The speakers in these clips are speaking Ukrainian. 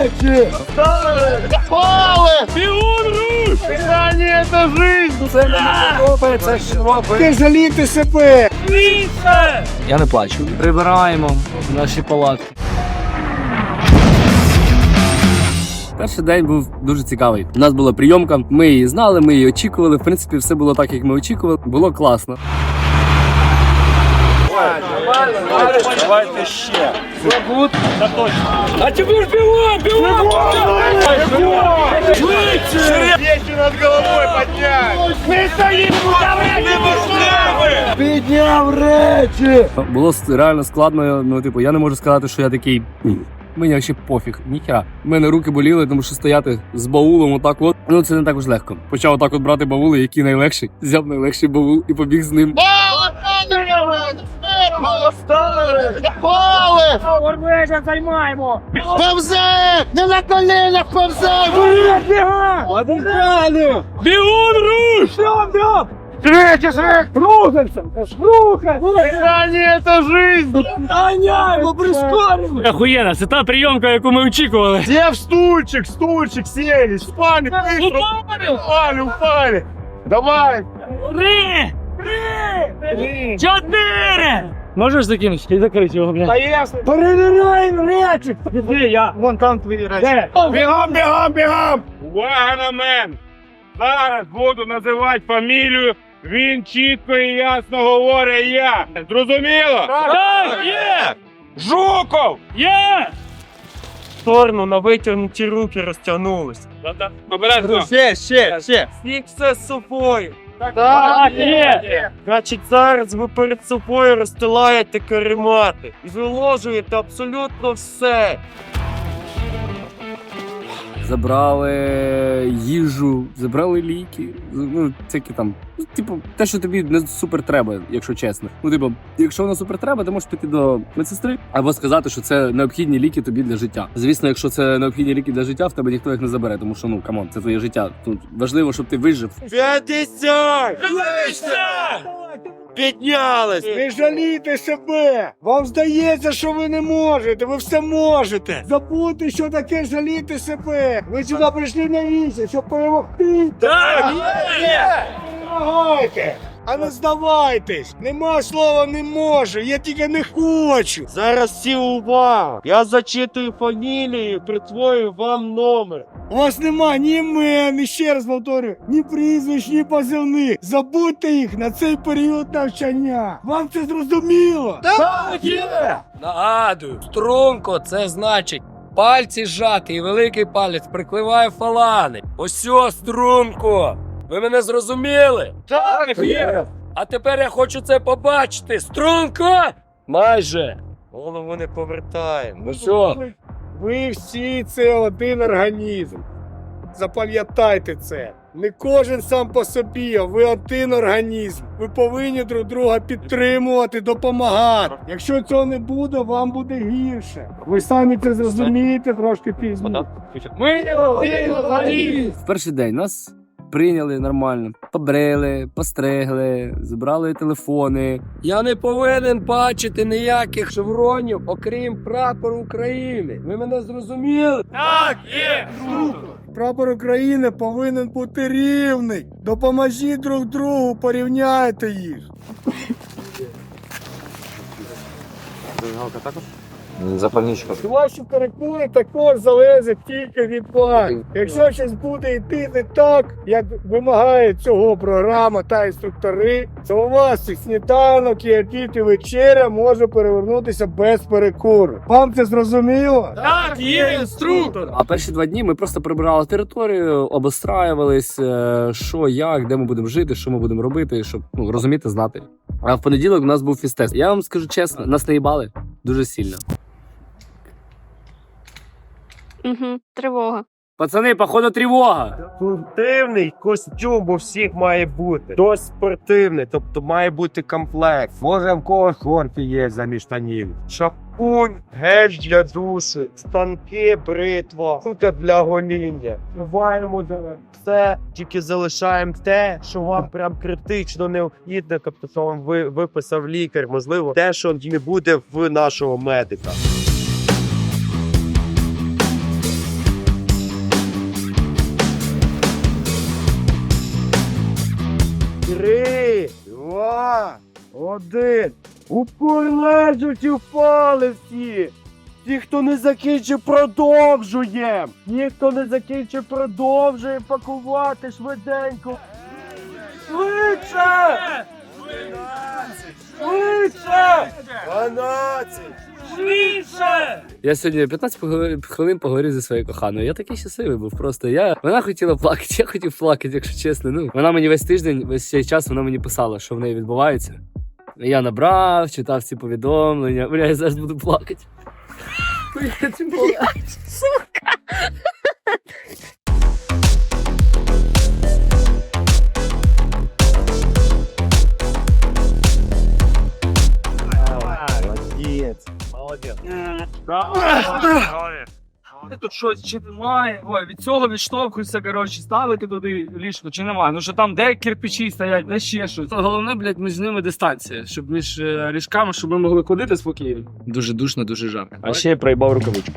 речі! Питання це жизнь! Це не подобається, робить. Ти жаліти себе! Я не плачу. Прибираємо наші палатки. Перший день був дуже цікавий. У нас була прийомка, ми її знали, ми її очікували. В принципі, все було так, як ми очікували. Було класно. Давайте ще. Печи над головой поднять! Мы стоим Підняв речі! Було реально складно. Ну, типу, я не можу сказати, що я такий. Мені вообще пофіг, ніхера. У мене руки боліли, тому що стояти з баулом отак от. Ну це не так уж легко. Почав отак от брати баули, який найлегший. Взяв найлегший баул і побіг з ним. Повзе! Не на коленях повзе! Бігом! Бігом руш! Бігом! Третий шаг! Рухайся! Рухайся! Питання це жизнь! Гоняємо, прискоримо! Охуєнно, це та прийомка, яку ми очікували. Все в стульчик, стульчик сели! Спали, быстро! Упали, упали! Давай! Три! Три! Чотири! Можеш закинути? І закрити його, блядь. Поехали! Перевираем речі! Іди, я. Вон там твої речі. Бігом, бігом, бігом! Увага на мен! Зараз буду називати фамілію. Він чітко і ясно говорить я. Зрозуміло? Так, є! Жуков! Є! Сторону на витягнуті руки розтягнулись. Обережно. Ще, ще, ще. Всіх все з собою. Так, є. Значить, зараз ви перед собою розстилаєте каремати і виложуєте абсолютно все. Забрали їжу, забрали ліки. Ну, всякі там. Ну, типу, те, що тобі не супер треба, якщо чесно. Ну, типу, якщо воно супер треба, ти можеш піти до медсестри або сказати, що це необхідні ліки тобі для життя. Звісно, якщо це необхідні ліки для життя, в тебе ніхто їх не забере, тому що ну камон, це твоє життя. Тут важливо, щоб ти вижив. П'ятдесят! Піднялись! Не жалійте себе! Вам здається, що ви не можете, ви все можете. Забудьте, що таке жаліти себе. Ви сюди прийшли на вісі, щоб перемогти. Так! Помагайте! А не здавайтесь! Нема слова не може, я тільки не хочу. Зараз всі увага! Я зачитую фамілію, присвою вам номер. У вас нема ні імен, ще раз повторюю, ні прізвищ, ні позивних. Забудьте їх на цей період навчання. Вам це зрозуміло? Так, є! Нагадую, струнко це значить пальці зжати і великий палець прикливає фалани. Ось струнко! Ви мене зрозуміли? Так, є! А тепер я хочу це побачити. Струнко! Майже. Голову не повертаємо. Ну що? Ви всі це один організм. Запам'ятайте це. Не кожен сам по собі, а ви один організм. Ви повинні друг друга підтримувати, допомагати. Якщо цього не буде, вам буде гірше. Ви самі це зрозумієте трошки пізніше. Ми один організм! В перший день нас прийняли нормально, побрили, постригли, забрали телефони. Я не повинен бачити ніяких шевронів, окрім прапору України. Ви мене зрозуміли? Так, є! Прапор України повинен бути рівний. Допоможіть друг другу, порівняйте їх. Ваші перекури також залежать тільки від вас. Якщо щось буде йти не так, як вимагає цього програма та інструктори, то у вас і сніданок і обід і вечеря може перевернутися без перекуру. Вам це зрозуміло? Так, є інструктор! А перші два дні ми просто прибирали територію, обостраювались, е, що, як, де ми будемо жити, що ми будемо робити, щоб ну, розуміти, знати. А в понеділок у нас був фістест. Я вам скажу чесно, нас наїбали дуже сильно. Угу, тривога. Пацани, походу, тривога. Спортивний костюм у всіх має бути. Досить спортивний, тобто має бути комплект. Може, в кого шорти є замість штанів. Шампунь, гель для душу, станки, бритва, сука для гоління. Вбиваємо все, тільки залишаємо те, що вам прям критично необхідне, тобто що вам ви- виписав лікар, можливо, те, що не буде в нашого медика. Три, два, один. Упор лежуть і впали всі. Ті, хто не закінчив, продовжує. Ті, хто не закінчив, продовжує пакувати швиденько. Швидше! Швидше! 12! Швидше! Я сьогодні 15 хвилин поговорив зі своєю коханою. Я такий щасливий був. Просто я вона хотіла плакати, я хотів плакати, якщо чесно. Ну вона мені весь тиждень, весь цей час вона мені писала, що в неї відбувається. Я набрав, читав ці повідомлення. Бля, я зараз буду плакати. Сука. Молодець. Тут щось чи немає. Ой, від цього відштовхуюся, коротше, ставити туди ліжко, чи немає. Ну що там де кирпичі стоять, де ще щось. Головне, блядь, між ними дистанція, щоб між е, ліжками, щоб ми могли ходити спокійно. Дуже душно, дуже жарко. А ще я проїбав рукавичку.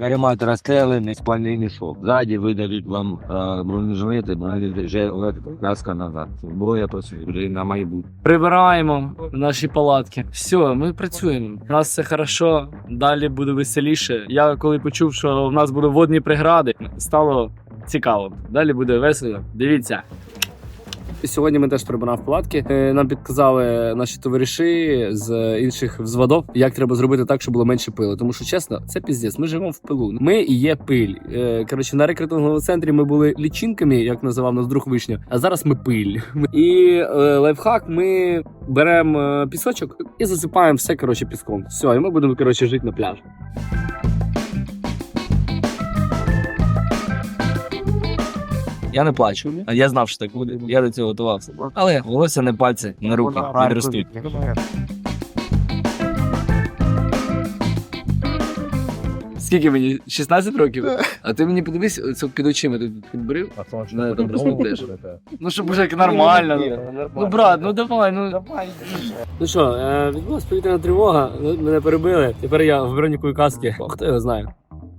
Каремат розстріляний, спальний мішок. Ззаді видадуть вам е, бронежилети, бронежилет, каска назад. Зброя працює на майбутнє. Прибираємо наші палатки. Все, ми працюємо. У нас все хорошо. Далі буде веселіше. Я коли почув, що в нас будуть водні прегради, стало цікаво. Далі буде весело. Дивіться. Сьогодні ми теж прибирав палатки. Е, Нам підказали наші товариші з інших взводов, як треба зробити так, щоб було менше пилу. Тому що чесно, це піздець. Ми живемо в пилу. Ми є пиль. Е, Коротше, на рекрутинговому центрі ми були лічинками, як називав нас друг вишня. А зараз ми пиль. І е, лайфхак. Ми беремо пісочок і засипаємо все коротше піском. Все, і ми будемо коротше жити на пляжі. Я не плачу. Я знав, що так буде. Я до цього готувався. Але волосся не пальці, не руки відростуть. Скільки мені? 16 років? А ти мені подивись, оце під очима ти підбрив? На там теж. Ну, щоб уже як нормально. Ну, брат, ну давай, ну давай. Ну що, е, відбулась повітряна тривога, ну, мене перебили. Тепер я в броніку і каски. Хто його знає.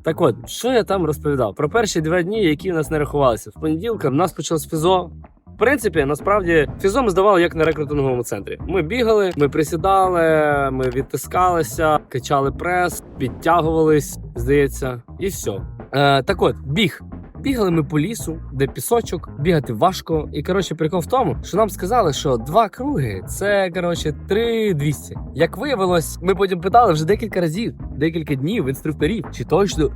Так от, що я там розповідав? Про перші два дні, які в нас не рахувалися. В понеділка в нас почалось фізо. В принципі, насправді фізо ми здавали як на рекрутинговому центрі. Ми бігали, ми присідали, ми відтискалися, качали прес, підтягувались, здається, і все. Е, так от, біг. Бігали ми по лісу, де пісочок, бігати важко. І коротше, прикол в тому, що нам сказали, що два круги це коротше 3200. Як виявилось, ми потім питали вже декілька разів, декілька днів інструкторів, чи точно.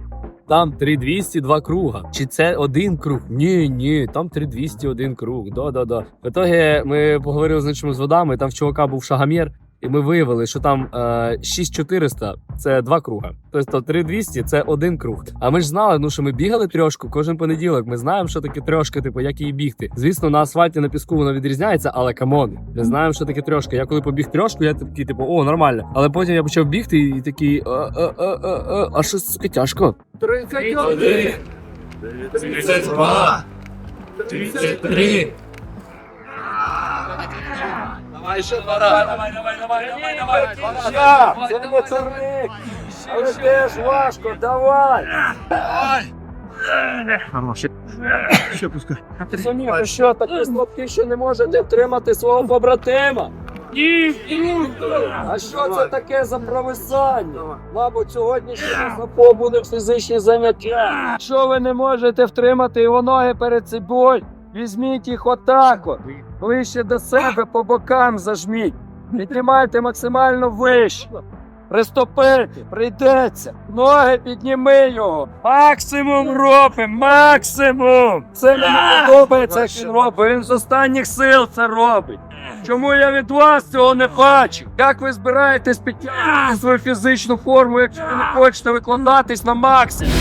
Там 3200 два круга. Чи це один круг? Ні, ні, там 3200 один круг. Да-да-да. В итогі ми поговорили з іншими зводами, там в чувака був шагомір, і ми виявили, що там е, 6400 це два круга. Тобто 3200 це один круг. А ми ж знали, ну що ми бігали трьошку кожен понеділок. Ми знаємо, що таке трьошка, типу, як її бігти. Звісно, на асфальті на піску вона відрізняється, але камон, ми знаємо, що таке трьошка. Я коли побіг трьошку, я такий, типу, о, нормально. Але потім я почав бігти і такий, а, а, а, а, а що сука тяжко. 31. 32, 33. Давай ще пора. Давай, давай, давай, давай, давай. Це моторник! Але теж важко, давай! Ні, ви що, такі слабкі, що не можете втримати свого побратима? Ні, А що це таке за провисання? Мабуть, сьогоднішнє САПО буде фізичні заняття. Якщо ви не можете втримати його ноги перед собою, візьміть їх отако. Ближче до себе по бокам зажміть. Піднімайте максимально вище. Приступити, прийдеться. Ноги підніми його. Максимум робимо, максимум. Це мені подобається, як він робить. Він з останніх сил це робить. Чому я від вас цього не бачу? Як ви збираєтесь підтягнути свою фізичну форму, якщо ви не хочете викладатись на максимум?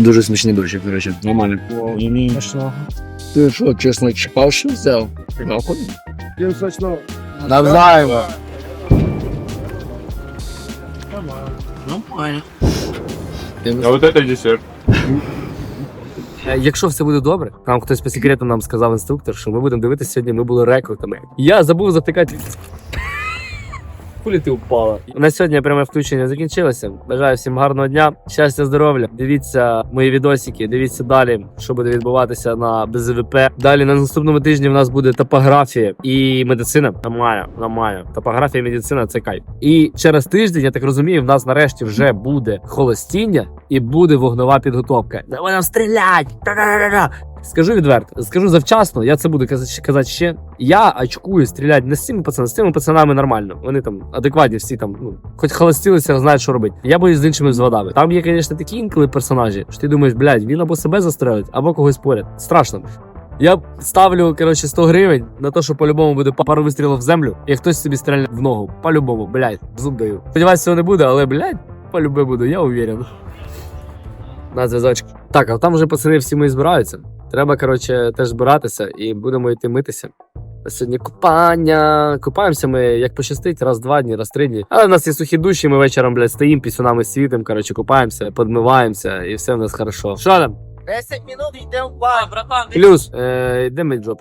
Дуже смачний борщик, до речі, нормально. Ти що, чесно, чіпав, що взяв? Їм смачного. Навзаєм. А вот это десерт. Е, Якщо все буде добре, там хтось по секрету нам сказав інструктор, що ми будемо дивитися сьогодні, ми були рекрутами. Я забув затикати. Кулі ти упала. На сьогодні пряме включення закінчилося. Бажаю всім гарного дня, щастя, здоров'я. Дивіться мої відосики, дивіться далі, що буде відбуватися на БЗВП. Далі на наступному тижні в нас буде топографія і медицина. Нормально, нормально. Топографія медицина це кайф. І через тиждень, я так розумію, в нас нарешті вже буде холостіння і буде вогнова підготовка. Давай нам стрілять! Скажу відверто, скажу завчасно, я це буду казати, ще. Я очкую стріляти не з цими пацанами, з цими пацанами нормально. Вони там адекватні, всі там, ну, хоч холостілися, знають, що робити. Я боюсь з іншими взводами. Там є, звісно, такі інколи персонажі, що ти думаєш, блядь, він або себе застрелить, або когось поряд. Страшно. Я ставлю, коротше, 100 гривень на те, що по-любому буде пару вистрілів в землю, і хтось собі стрельне в ногу. По-любому, блядь, зуб даю. Сподіваюсь, цього не буде, але, блядь, по-любе буду, я уверен. На зв'язочку. Так, а там вже пацани всі мої збираються. Треба, коротше, теж збиратися і будемо йти митися. Сьогодні купання. Купаємося ми як пощастить, раз два дні, раз три дні. Але в нас є сухі душі, ми вечором, блядь, стоїмо, пісюнами світимо, коротше, купаємося, подмиваємося, і все в нас хорошо. Що там? 10 минут йдемо в бар, братан. Плюс, е, йдемо джоб?